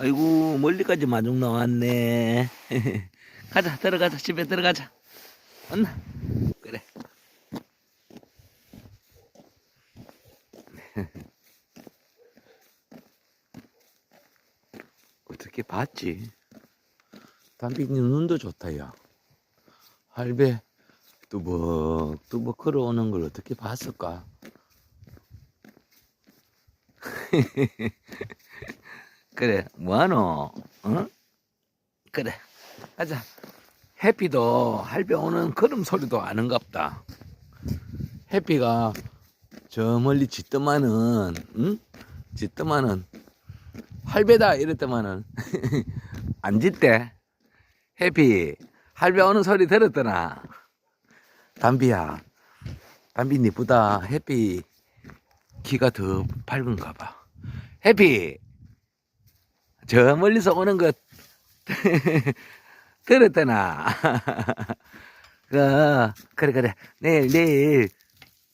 아이고 멀리까지 마중 나왔네. 가자 들어가자 집에 들어가자. 언나 그래. 어떻게 봤지? 담비님 눈도 좋다 야. 할배 뚜벅뚜벅 걸어오는 걸 어떻게 봤을까? 그래 뭐하노? 어? 그래 가자 해피도 할배 오는 걸음 소리도 아는갑다 해피가 저 멀리 짖더만은 응? 짖더만은 할배다 이랬더만은 안 짖대 해피 할배 오는 소리 들었더나 담비야 담비 니쁘다 해피 키가 더 밝은가 봐 해피 저 멀리서 오는 것 들었더나? 그 그래 그래. 내일 내일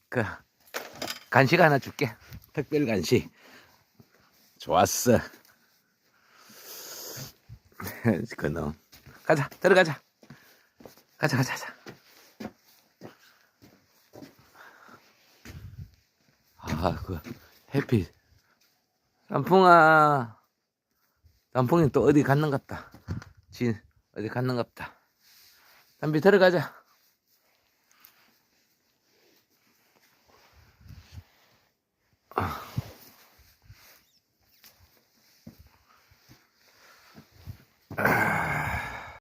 그 간식 하나 줄게. 특별 간식. 좋았어. 그놈. 가자 들어가자. 가자 가자 가자. 아 그 해피 단풍아 단풍이 또 어디 갔는갑다. 진 어디 갔는갑다. 담비 들어가자